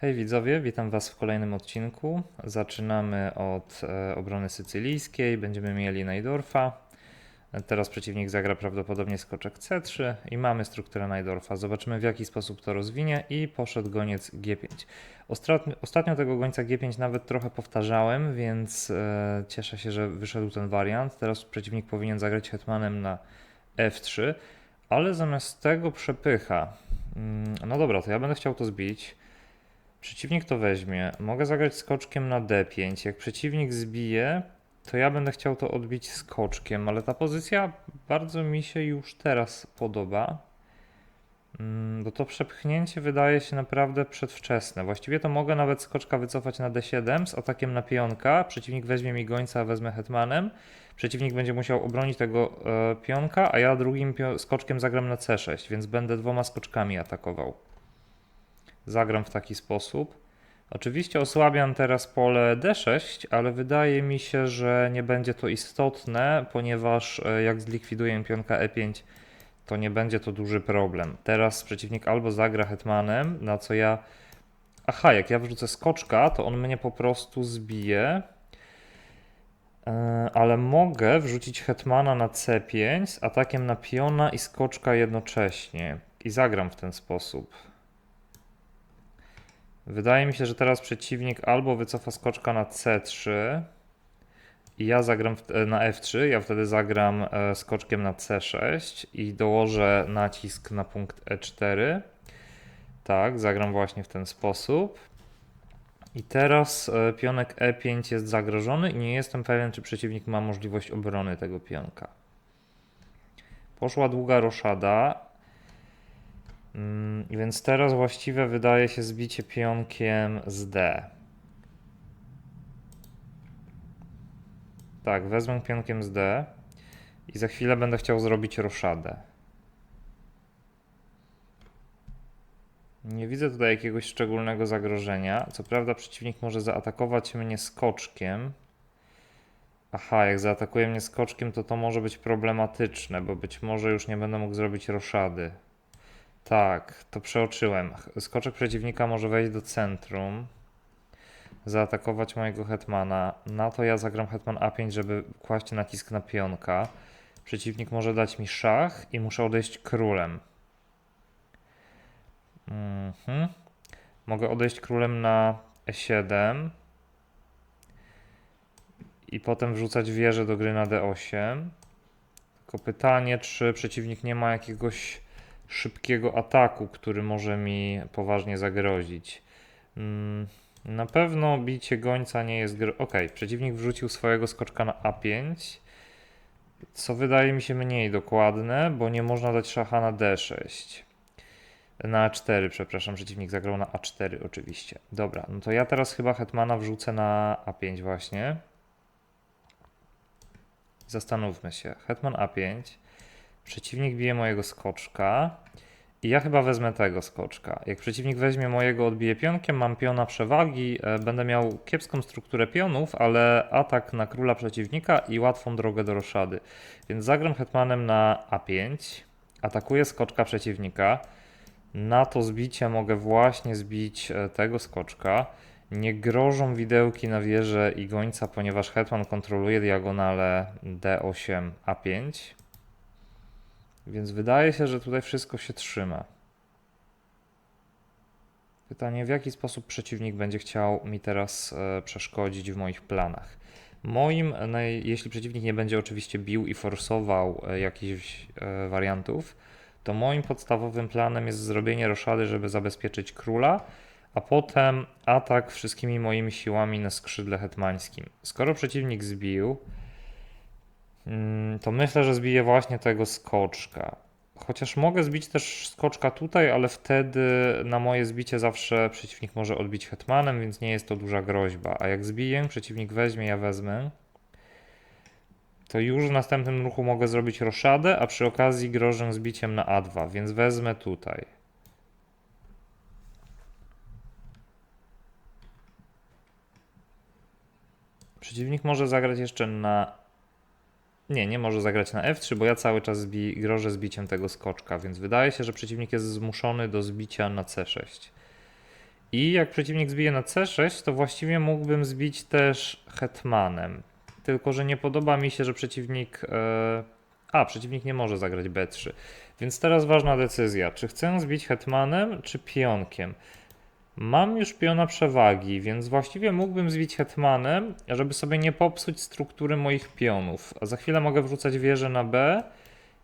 Hej widzowie, witam Was w kolejnym odcinku. Zaczynamy od e, obrony sycylijskiej, będziemy mieli Najdorfa. Teraz przeciwnik zagra prawdopodobnie skoczek C3 i mamy strukturę Najdorfa. Zobaczymy w jaki sposób to rozwinie i poszedł goniec G5. Ostatnio, ostatnio tego gońca G5 nawet trochę powtarzałem, więc e, cieszę się, że wyszedł ten wariant. Teraz przeciwnik powinien zagrać hetmanem na F3, ale zamiast tego przepycha. Mm, No dobra, to ja będę chciał to zbić. Przeciwnik to weźmie. Mogę zagrać skoczkiem na D5. Jak przeciwnik zbije, to ja będę chciał to odbić skoczkiem, ale ta pozycja bardzo mi się już teraz podoba. Mm, Bo to przepchnięcie wydaje się naprawdę przedwczesne. Właściwie to mogę nawet skoczka wycofać na D7 z atakiem na pionka. Przeciwnik weźmie mi gońca, a wezmę hetmanem. Przeciwnik będzie musiał obronić tego e, pionka, a ja drugim skoczkiem zagram na C6, więc będę dwoma skoczkami atakował zagram w taki sposób. Oczywiście osłabiam teraz pole D6, ale wydaje mi się, że nie będzie to istotne, ponieważ e, jak zlikwiduję pionka E5, to nie będzie to duży problem. Teraz przeciwnik albo zagra hetmanem, na co ja. Aha, jak ja wrzucę skoczka, to on mnie po prostu zbije. E, Ale mogę wrzucić hetmana na C5 z atakiem na piona i skoczka jednocześnie. I zagram w ten sposób. Wydaje mi się, że teraz przeciwnik albo wycofa skoczka na C3 i ja zagram e, na F3, ja wtedy zagram e, skoczkiem na C6 i dołożę nacisk na punkt E4. Tak, zagram właśnie w ten sposób. I teraz e, pionek E5 jest zagrożony i nie jestem pewien, czy przeciwnik ma możliwość obrony tego pionka. Poszła długa roszada. Mm, Więc teraz właściwe wydaje się zbicie pionkiem z D. Tak, wezmę pionkiem z D i za chwilę będę chciał zrobić roszadę. Nie widzę tutaj jakiegoś szczególnego zagrożenia. Co prawda przeciwnik może zaatakować mnie skoczkiem. Aha, jak zaatakuje mnie skoczkiem, to to może być problematyczne, bo być może już nie będę mógł zrobić roszady. Tak, to przeoczyłem. Skoczek przeciwnika może wejść do centrum, zaatakować mojego hetmana. Na to ja zagram hetman A5, żeby kłaść nacisk na pionka. Przeciwnik może dać mi szach i muszę odejść królem. Mhm. Mogę odejść królem na E7 i potem wrzucać wieżę do gry na D8. Tylko pytanie, czy przeciwnik nie ma jakiegoś szybkiego ataku, który może mi poważnie zagrozić. Mm, Na pewno bicie gońca nie jest. Gro... Ok, przeciwnik wrzucił swojego skoczka na A5, co wydaje mi się mniej dokładne, bo nie można dać szacha na D6. Na A4, przepraszam, przeciwnik zagrał na A4 oczywiście. Dobra, no to ja teraz chyba hetmana wrzucę na A5 właśnie. Zastanówmy się. Hetman A5. Przeciwnik bije mojego skoczka. I ja chyba wezmę tego skoczka. Jak przeciwnik weźmie mojego, odbije pionkiem, mam piona przewagi, e, będę miał kiepską strukturę pionów, ale atak na króla przeciwnika i łatwą drogę do roszady. Więc zagram hetmanem na A5, atakuję skoczka przeciwnika. Na to zbicie mogę właśnie zbić e, tego skoczka. Nie grożą widełki na wieżę i gońca, ponieważ hetman kontroluje diagonale D8, A5. Więc wydaje się, że tutaj wszystko się trzyma. Pytanie, w jaki sposób przeciwnik będzie chciał mi teraz e, przeszkodzić w moich planach. Moim, jeśli przeciwnik nie będzie oczywiście bił i forsował e, jakichś e, wariantów, to moim podstawowym planem jest zrobienie roszady, żeby zabezpieczyć króla, a potem atak wszystkimi moimi siłami na skrzydle hetmańskim. Skoro przeciwnik zbił, to myślę, że zbiję właśnie tego skoczka. Chociaż mogę zbić też skoczka tutaj, ale wtedy na moje zbicie zawsze przeciwnik może odbić hetmanem, więc nie jest to duża groźba. A jak zbiję, przeciwnik weźmie, ja wezmę, to już w następnym ruchu mogę zrobić roszadę, a przy okazji grożę zbiciem na A2, więc wezmę tutaj. Przeciwnik może zagrać jeszcze na nie, nie może zagrać na F3, bo ja cały czas zbi grożę zbiciem tego skoczka, więc wydaje się, że przeciwnik jest zmuszony do zbicia na C6. I jak przeciwnik zbije na C6, to właściwie mógłbym zbić też hetmanem. Tylko, że nie podoba mi się, że przeciwnik. E... A, przeciwnik nie może zagrać B3. Więc teraz ważna decyzja: czy chcę zbić hetmanem, czy pionkiem? Mam już piona przewagi, więc właściwie mógłbym zbić hetmanem, żeby sobie nie popsuć struktury moich pionów. A za chwilę mogę wrzucać wieżę na B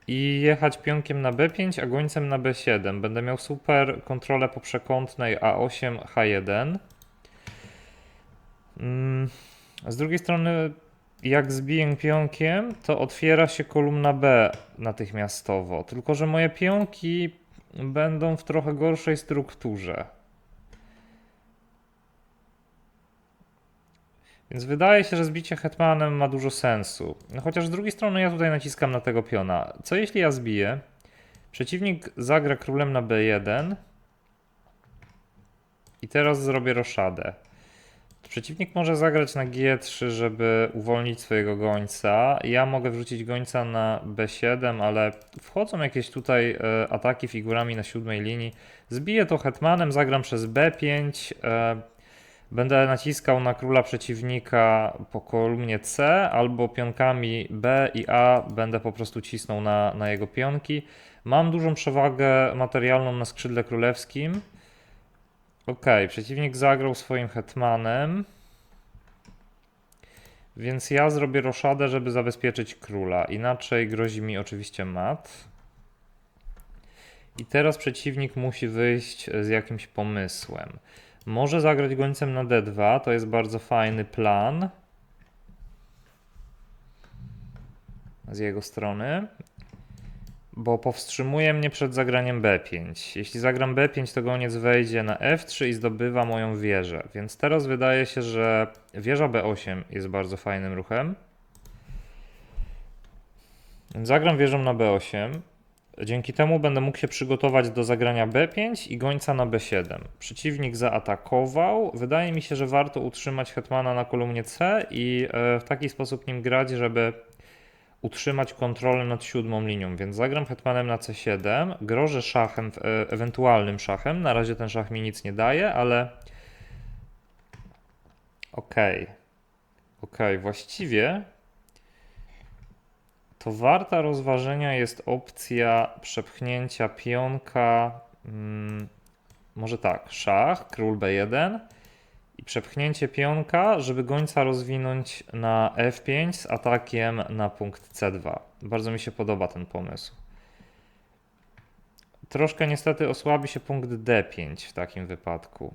i jechać pionkiem na B5, a gońcem na B7. Będę miał super kontrolę po przekątnej A8, H1. Mm, Z drugiej strony, jak zbiję pionkiem, to otwiera się kolumna B natychmiastowo. Tylko, że moje pionki będą w trochę gorszej strukturze. Więc wydaje się, że zbicie hetmanem ma dużo sensu. No chociaż z drugiej strony ja tutaj naciskam na tego piona. Co jeśli ja zbiję? Przeciwnik zagra królem na b1 i teraz zrobię roszadę. Przeciwnik może zagrać na g3, żeby uwolnić swojego gońca. Ja mogę wrzucić gońca na b7, ale wchodzą jakieś tutaj e, ataki figurami na siódmej linii. Zbiję to hetmanem, zagram przez b5. Będę naciskał na króla przeciwnika po kolumnie C albo pionkami B i A będę po prostu cisnął na, na jego pionki. Mam dużą przewagę materialną na skrzydle królewskim. Ok, przeciwnik zagrał swoim hetmanem. Więc ja zrobię roszadę, żeby zabezpieczyć króla. Inaczej grozi mi oczywiście mat. I teraz przeciwnik musi wyjść z jakimś pomysłem. Może zagrać gońcem na d2, to jest bardzo fajny plan z jego strony, bo powstrzymuje mnie przed zagraniem b5. Jeśli zagram b5, to goniec wejdzie na f3 i zdobywa moją wieżę, więc teraz wydaje się, że wieża b8 jest bardzo fajnym ruchem. Zagram wieżą na b8. Dzięki temu będę mógł się przygotować do zagrania B5 i gońca na B7. Przeciwnik zaatakował. Wydaje mi się, że warto utrzymać hetmana na kolumnie C i e, w taki sposób nim grać, żeby utrzymać kontrolę nad siódmą linią. Więc zagram hetmanem na C7, grożę szachem, e, ewentualnym szachem. Na razie ten szach mi nic nie daje, ale okej. Okay. Okej, okay. właściwie to warta rozważenia jest opcja przepchnięcia pionka. Hmm, może tak, szach, król b1 i przepchnięcie pionka, żeby gońca rozwinąć na f5 z atakiem na punkt c2. Bardzo mi się podoba ten pomysł. Troszkę niestety osłabi się punkt d5 w takim wypadku.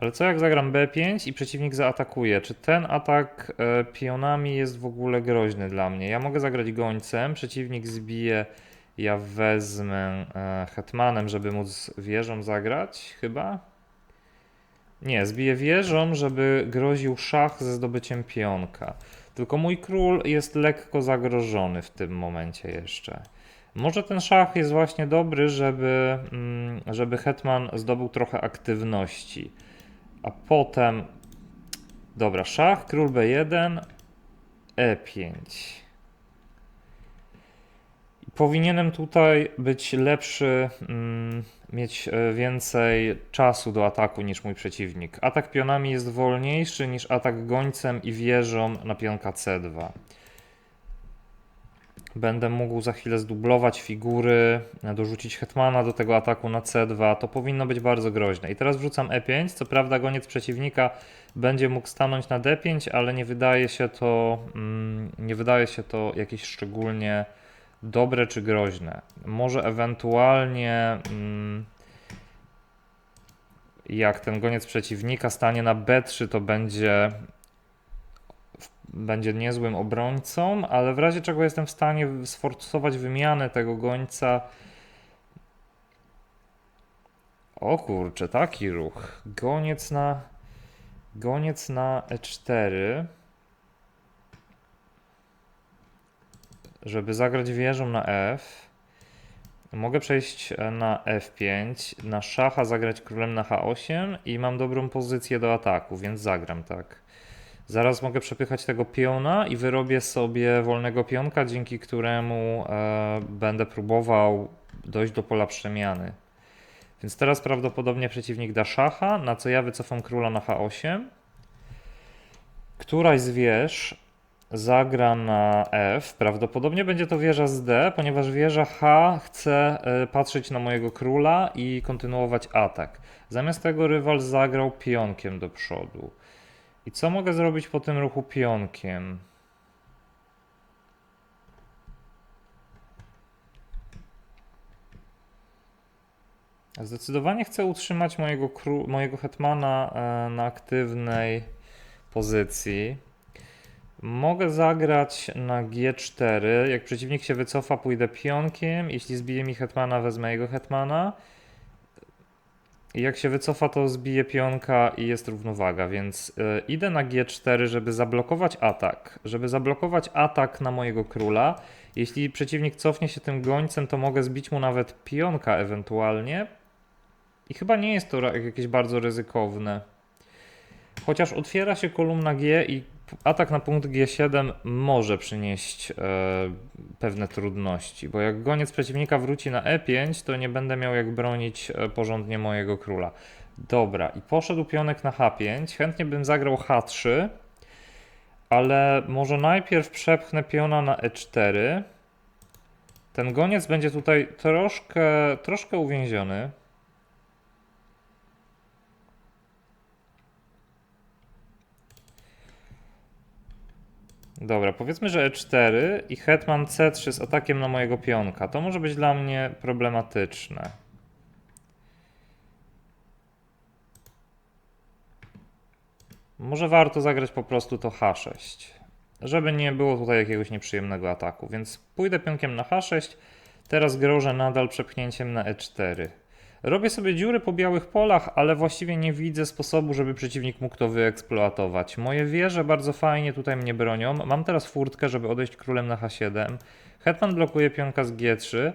Ale co jak zagram B5 i przeciwnik zaatakuje? Czy ten atak e, pionami jest w ogóle groźny dla mnie? Ja mogę zagrać gońcem, przeciwnik zbije, ja wezmę e, hetmanem, żeby móc wieżą zagrać, chyba? Nie, zbiję wieżą, żeby groził szach ze zdobyciem pionka. Tylko mój król jest lekko zagrożony w tym momencie jeszcze. Może ten szach jest właśnie dobry, żeby, mm, żeby hetman zdobył trochę aktywności. A potem, dobra, szach, król b1, e5. Powinienem tutaj być lepszy, mm, mieć e, więcej czasu do ataku niż mój przeciwnik. Atak pionami jest wolniejszy niż atak gońcem i wieżą na pionka c2. Będę mógł za chwilę zdublować figury, dorzucić hetmana do tego ataku na c2. To powinno być bardzo groźne. I teraz wrzucam e5. Co prawda goniec przeciwnika będzie mógł stanąć na d5, ale nie wydaje się to, mm, nie wydaje się to jakieś szczególnie dobre czy groźne. Może ewentualnie mm, jak ten goniec przeciwnika stanie na b3, to będzie będzie niezłym obrońcą, ale w razie czego jestem w stanie sforcować wymianę tego gońca. O kurczę, taki ruch. Goniec na goniec na e4. Żeby zagrać wieżą na f. Mogę przejść na f5, na szacha zagrać królem na h8 i mam dobrą pozycję do ataku, więc zagram tak. Zaraz mogę przepychać tego piona i wyrobię sobie wolnego pionka, dzięki któremu e, będę próbował dojść do pola przemiany. Więc teraz prawdopodobnie przeciwnik da szacha, na co ja wycofam króla na h8. Któraś z wież zagra na f. Prawdopodobnie będzie to wieża z d, ponieważ wieża h chce e, patrzeć na mojego króla i kontynuować atak. Zamiast tego rywal zagrał pionkiem do przodu. I co mogę zrobić po tym ruchu pionkiem? Zdecydowanie chcę utrzymać mojego, mojego hetmana e, na aktywnej pozycji. Mogę zagrać na G4. Jak przeciwnik się wycofa, pójdę pionkiem. Jeśli zbije mi hetmana, wezmę jego hetmana. Jak się wycofa, to zbije pionka i jest równowaga, więc y, idę na G4, żeby zablokować atak. Żeby zablokować atak na mojego króla. Jeśli przeciwnik cofnie się tym gońcem, to mogę zbić mu nawet pionka ewentualnie. I chyba nie jest to jakieś bardzo ryzykowne. Chociaż otwiera się kolumna G i atak na punkt G7 może przynieść e, pewne trudności, bo jak goniec przeciwnika wróci na E5, to nie będę miał jak bronić e, porządnie mojego króla. Dobra, i poszedł pionek na H5. Chętnie bym zagrał H3, ale może najpierw przepchnę piona na E4. Ten goniec będzie tutaj troszkę, troszkę uwięziony. Dobra, powiedzmy, że E4 i hetman C3 z atakiem na mojego pionka. To może być dla mnie problematyczne. Może warto zagrać po prostu to H6, żeby nie było tutaj jakiegoś nieprzyjemnego ataku. Więc pójdę pionkiem na H6, teraz grożę nadal przepchnięciem na E4. Robię sobie dziury po białych polach, ale właściwie nie widzę sposobu, żeby przeciwnik mógł to wyeksploatować. Moje wieże bardzo fajnie tutaj mnie bronią. Mam teraz furtkę, żeby odejść królem na H7. Hetman blokuje pionka z G3.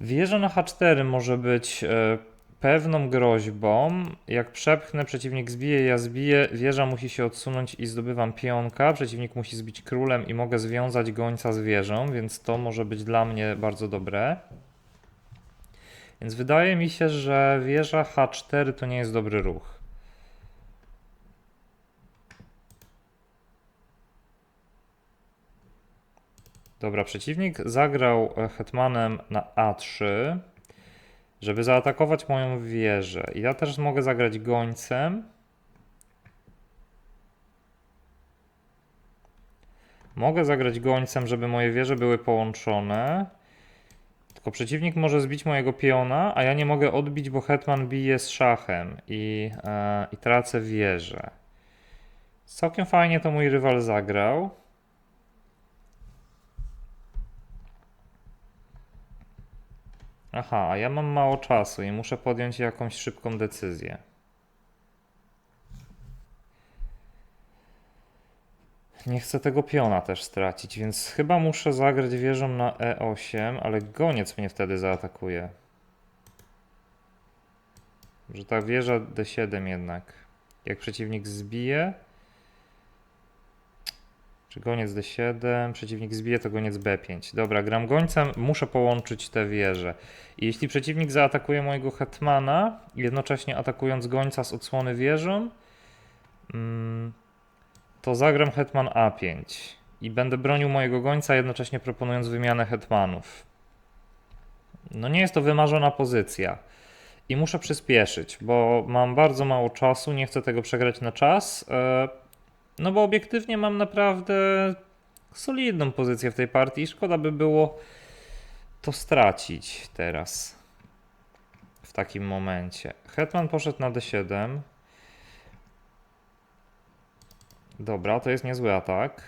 Wieża na H4 może być e, pewną groźbą. Jak przepchnę, przeciwnik zbije, ja zbiję, wieża musi się odsunąć i zdobywam pionka. Przeciwnik musi zbić królem i mogę związać gońca z wieżą, więc to może być dla mnie bardzo dobre. Więc wydaje mi się, że wieża H4 to nie jest dobry ruch. Dobra, przeciwnik zagrał e, hetmanem na A3, żeby zaatakować moją wieżę. I ja też mogę zagrać gońcem. Mogę zagrać gońcem, żeby moje wieże były połączone. Tylko przeciwnik może zbić mojego piona, a ja nie mogę odbić, bo hetman bije z szachem i, e, i tracę wieżę. Całkiem fajnie to mój rywal zagrał. Aha, a ja mam mało czasu i muszę podjąć jakąś szybką decyzję. Nie chcę tego piona też stracić, więc chyba muszę zagrać wieżą na E8, ale goniec mnie wtedy zaatakuje. Że ta wieża D7 jednak. Jak przeciwnik zbije. Czy goniec D7, przeciwnik zbije, to goniec B5. Dobra, gram gońcem, muszę połączyć te wieże. I jeśli przeciwnik zaatakuje mojego hetmana, jednocześnie atakując gońca z odsłony wieżą, mm, to zagram hetman A5 i będę bronił mojego gońca, jednocześnie proponując wymianę hetmanów. No nie jest to wymarzona pozycja. I muszę przyspieszyć, bo mam bardzo mało czasu, nie chcę tego przegrać na czas. e, No bo obiektywnie mam naprawdę solidną pozycję w tej partii i szkoda by było to stracić teraz. W takim momencie. Hetman poszedł na D7. Dobra, to jest niezły atak.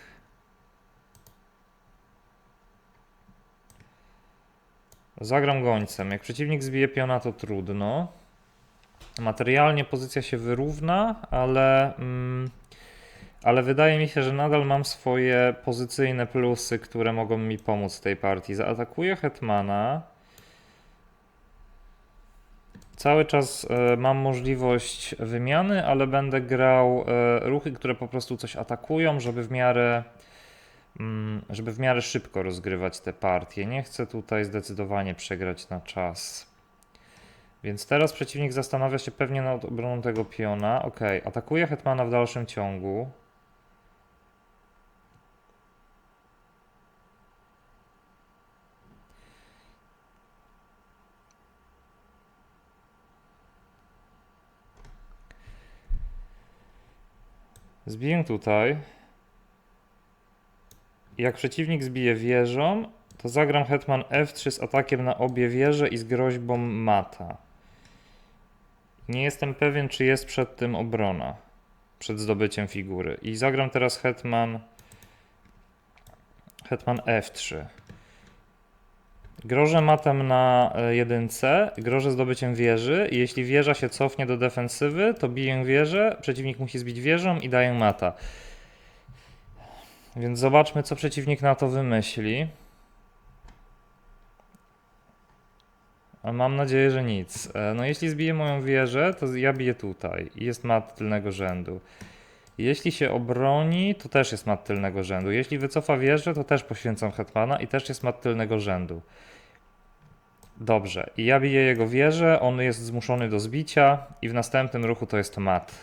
Zagram gońcem. Jak przeciwnik zbije piona, to trudno. Materialnie pozycja się wyrówna, ale, mm, ale wydaje mi się, że nadal mam swoje pozycyjne plusy, które mogą mi pomóc w tej partii. Zaatakuję Hetmana. Cały czas e, mam możliwość wymiany, ale będę grał e, ruchy, które po prostu coś atakują, żeby w miarę, mm, żeby w miarę szybko rozgrywać te partie. Nie chcę tutaj zdecydowanie przegrać na czas. Więc teraz przeciwnik zastanawia się pewnie nad obroną tego piona. Ok, atakuje hetmana w dalszym ciągu. Zbiję tutaj. Jak przeciwnik zbije wieżą, to zagram hetman f3 z atakiem na obie wieże i z groźbą mata. Nie jestem pewien, czy jest przed tym obrona. Przed zdobyciem figury. I zagram teraz hetman. Hetman f3. Grożę matem na e, jedynce, grożę zdobyciem wieży jeśli wieża się cofnie do defensywy, to biję wieżę, przeciwnik musi zbić wieżą i daję mata. Więc zobaczmy, co przeciwnik na to wymyśli. A mam nadzieję, że nic. E, No jeśli zbije moją wieżę, to ja biję tutaj jest mat tylnego rzędu. Jeśli się obroni, to też jest mat tylnego rzędu. Jeśli wycofa wieżę, to też poświęcam hetmana i też jest mat tylnego rzędu. Dobrze, i ja biję jego wieżę, on jest zmuszony do zbicia i w następnym ruchu to jest mat.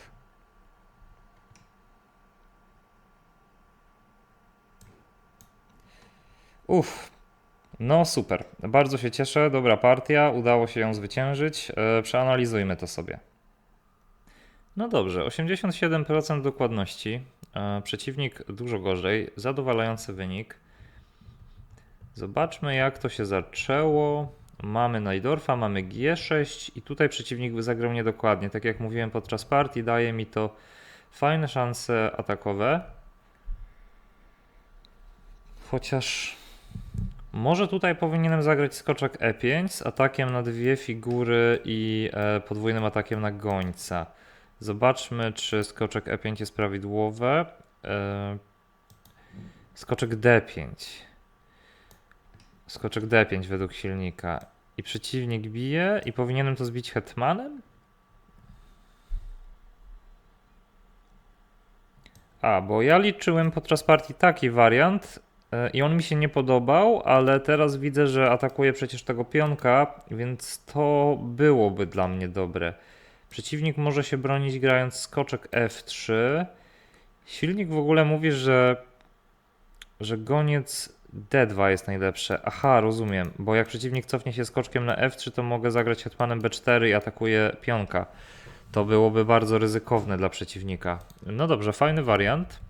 Uff, no super, bardzo się cieszę, dobra partia, udało się ją zwyciężyć. E, przeanalizujmy to sobie. No dobrze, 87% dokładności. Przeciwnik dużo gorzej, zadowalający wynik. Zobaczmy jak to się zaczęło. Mamy Najdorfa, mamy G6 i tutaj przeciwnik zagrał niedokładnie. Tak jak mówiłem podczas partii, daje mi to fajne szanse atakowe. Chociaż może tutaj powinienem zagrać skoczek E5 z atakiem na dwie figury i e, podwójnym atakiem na gońca. Zobaczmy, czy skoczek E5 jest prawidłowe. E, skoczek D5. Skoczek D5 według silnika. I przeciwnik bije i powinienem to zbić hetmanem? A, bo ja liczyłem podczas partii taki wariant e, i on mi się nie podobał, ale teraz widzę, że atakuje przecież tego pionka, więc to byłoby dla mnie dobre. Przeciwnik może się bronić grając skoczek F3. Silnik w ogóle mówi, że, że goniec D2 jest najlepsze. Aha, rozumiem, bo jak przeciwnik cofnie się skoczkiem na F3, to mogę zagrać hetmanem B4 i atakuje pionka. To byłoby bardzo ryzykowne dla przeciwnika. No dobrze, fajny wariant.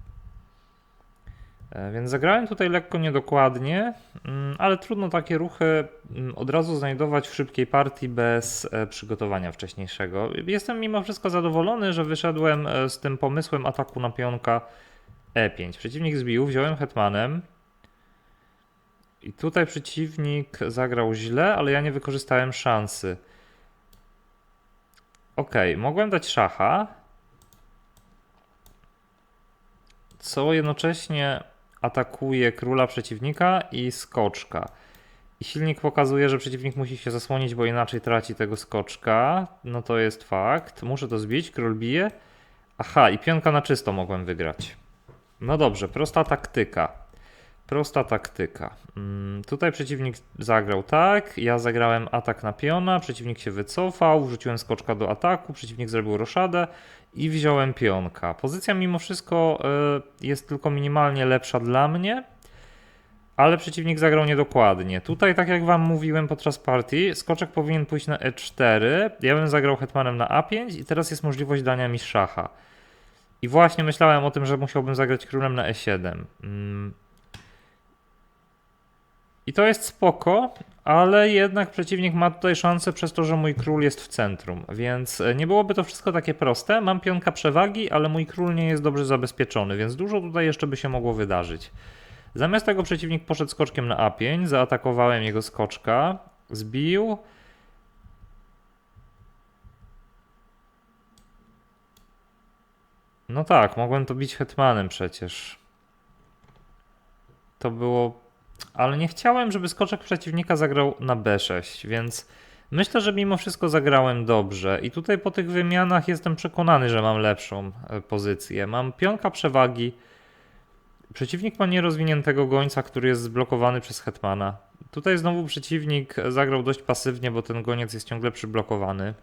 E, Więc zagrałem tutaj lekko niedokładnie, mm, ale trudno takie ruchy mm, od razu znajdować w szybkiej partii bez e, przygotowania wcześniejszego. Jestem mimo wszystko zadowolony, że wyszedłem e, z tym pomysłem ataku na pionka E5. Przeciwnik zbił, wziąłem hetmanem. I tutaj przeciwnik zagrał źle, ale ja nie wykorzystałem szansy. Ok, mogłem dać szacha, co jednocześnie atakuje króla przeciwnika i skoczka. I silnik pokazuje, że przeciwnik musi się zasłonić, bo inaczej traci tego skoczka. No to jest fakt. Muszę to zbić, król bije. Aha, i pionka na czysto mogłem wygrać. No dobrze, prosta taktyka. Prosta taktyka. Mm, tutaj przeciwnik zagrał tak, ja zagrałem atak na piona, przeciwnik się wycofał, wrzuciłem skoczka do ataku, przeciwnik zrobił roszadę i wziąłem pionka. Pozycja mimo wszystko y, jest tylko minimalnie lepsza dla mnie, ale przeciwnik zagrał niedokładnie. Tutaj, tak jak wam mówiłem podczas partii, skoczek powinien pójść na e4, ja bym zagrał hetmanem na a5 i teraz jest możliwość dania mi szacha. I właśnie myślałem o tym, że musiałbym zagrać królem na e7. I to jest spoko, ale jednak przeciwnik ma tutaj szansę przez to, że mój król jest w centrum, więc e, nie byłoby to wszystko takie proste. Mam pionka przewagi, ale mój król nie jest dobrze zabezpieczony, więc dużo tutaj jeszcze by się mogło wydarzyć. Zamiast tego przeciwnik poszedł skoczkiem na a5, zaatakowałem jego skoczka, zbił. No tak, mogłem to bić hetmanem przecież. To było ale nie chciałem, żeby skoczek przeciwnika zagrał na b6, więc myślę, że mimo wszystko zagrałem dobrze. I tutaj po tych wymianach jestem przekonany, że mam lepszą e, pozycję. Mam pionka przewagi. Przeciwnik ma nierozwiniętego gońca, który jest zblokowany przez hetmana. Tutaj znowu przeciwnik zagrał dość pasywnie, bo ten goniec jest ciągle przyblokowany.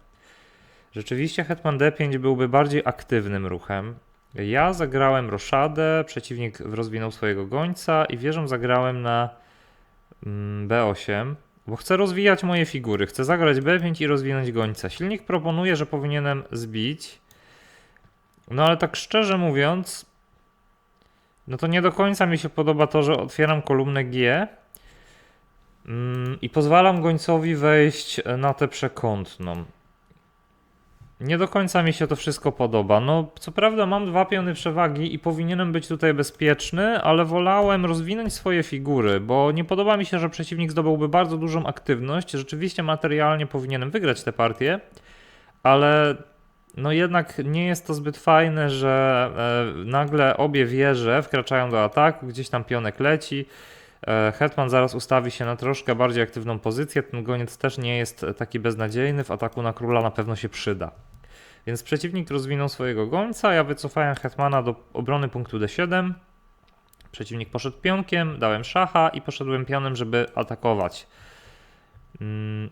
Rzeczywiście hetman d5 byłby bardziej aktywnym ruchem. Ja zagrałem roszadę, przeciwnik rozwinął swojego gońca i wieżą zagrałem na mm, b8, bo chcę rozwijać moje figury. Chcę zagrać b5 i rozwinąć gońca. Silnik proponuje, że powinienem zbić. No ale tak szczerze mówiąc, no to nie do końca mi się podoba to, że otwieram kolumnę G mm, i pozwalam gońcowi wejść na tę przekątną. Nie do końca mi się to wszystko podoba. No, co prawda mam dwa piony przewagi i powinienem być tutaj bezpieczny, ale wolałem rozwinąć swoje figury, bo nie podoba mi się, że przeciwnik zdobyłby bardzo dużą aktywność. Rzeczywiście materialnie powinienem wygrać tę partię, ale no jednak nie jest to zbyt fajne, że e, nagle obie wieże wkraczają do ataku, gdzieś tam pionek leci. E, Hetman zaraz ustawi się na troszkę bardziej aktywną pozycję. Ten goniec też nie jest taki beznadziejny. W ataku na króla na pewno się przyda. Więc przeciwnik rozwinął swojego gońca. Ja wycofałem Hetmana do obrony punktu D7. Przeciwnik poszedł pionkiem, dałem szacha i poszedłem pionem, żeby atakować. Mm.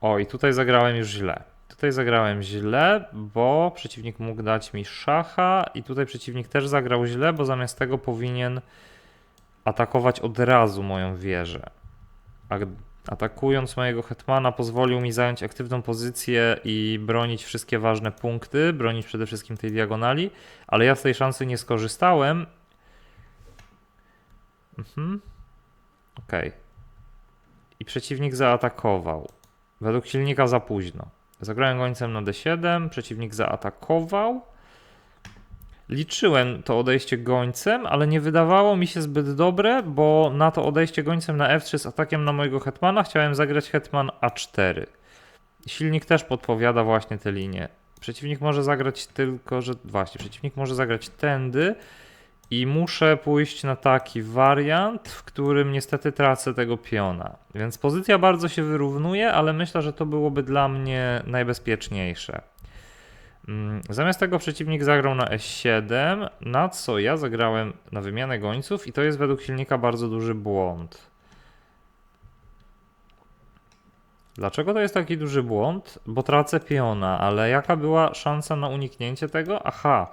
O, i tutaj zagrałem już źle. Tutaj zagrałem źle, bo przeciwnik mógł dać mi szacha i tutaj przeciwnik też zagrał źle, bo zamiast tego powinien atakować od razu moją wieżę. A atakując mojego hetmana pozwolił mi zająć aktywną pozycję i bronić wszystkie ważne punkty, bronić przede wszystkim tej diagonali, ale ja z tej szansy nie skorzystałem. Mhm. Okej. Okay. I przeciwnik zaatakował. Według silnika za późno. Zagrałem gońcem na d7, przeciwnik zaatakował. Liczyłem to odejście gońcem, ale nie wydawało mi się zbyt dobre, bo na to odejście gońcem na f3 z atakiem na mojego hetmana chciałem zagrać hetman a4. Silnik też podpowiada właśnie tę linię. Przeciwnik może zagrać tylko, że właśnie, przeciwnik może zagrać tędy i muszę pójść na taki wariant, w którym niestety tracę tego piona. Więc pozycja bardzo się wyrównuje, ale myślę, że to byłoby dla mnie najbezpieczniejsze. Mm, zamiast tego przeciwnik zagrał na S7, na co ja zagrałem na wymianę gońców i to jest według silnika bardzo duży błąd. Dlaczego to jest taki duży błąd? Bo tracę piona, ale jaka była szansa na uniknięcie tego? Aha,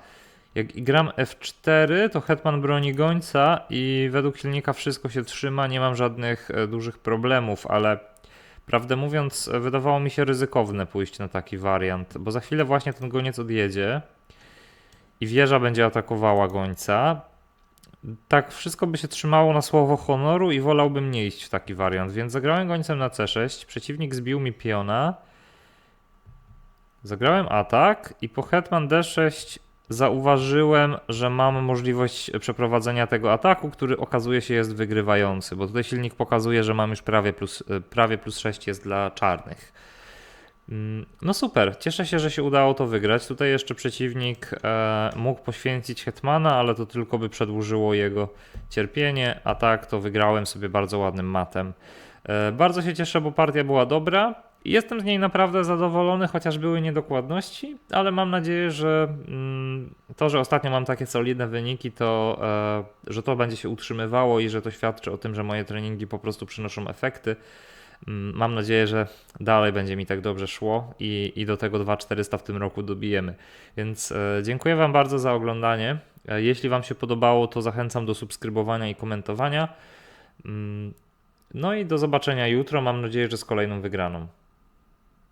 jak gram F4, to hetman broni gońca i według silnika wszystko się trzyma, nie mam żadnych e, dużych problemów, ale prawdę mówiąc, wydawało mi się ryzykowne pójść na taki wariant, bo za chwilę właśnie ten goniec odjedzie i wieża będzie atakowała gońca. Tak wszystko by się trzymało na słowo honoru i wolałbym nie iść w taki wariant, więc zagrałem gońcem na C6, przeciwnik zbił mi piona. Zagrałem atak i po hetman D6 zauważyłem, że mam możliwość przeprowadzenia tego ataku, który okazuje się jest wygrywający, bo tutaj silnik pokazuje, że mam już prawie plus, e, prawie plus 6 jest dla czarnych. Mm, no super, cieszę się, że się udało to wygrać. Tutaj jeszcze przeciwnik e, mógł poświęcić Hetmana, ale to tylko by przedłużyło jego cierpienie, a tak to wygrałem sobie bardzo ładnym matem. E, bardzo się cieszę, bo partia była dobra. Jestem z niej naprawdę zadowolony, chociaż były niedokładności, ale mam nadzieję, że mm, to, że ostatnio mam takie solidne wyniki, to e, że to będzie się utrzymywało i że to świadczy o tym, że moje treningi po prostu przynoszą efekty. Mm, mam nadzieję, że dalej będzie mi tak dobrze szło i, i do tego 2400 w tym roku dobijemy. Więc e, dziękuję Wam bardzo za oglądanie. E, jeśli Wam się podobało, to zachęcam do subskrybowania i komentowania. Mm, no i do zobaczenia jutro. Mam nadzieję, że z kolejną wygraną.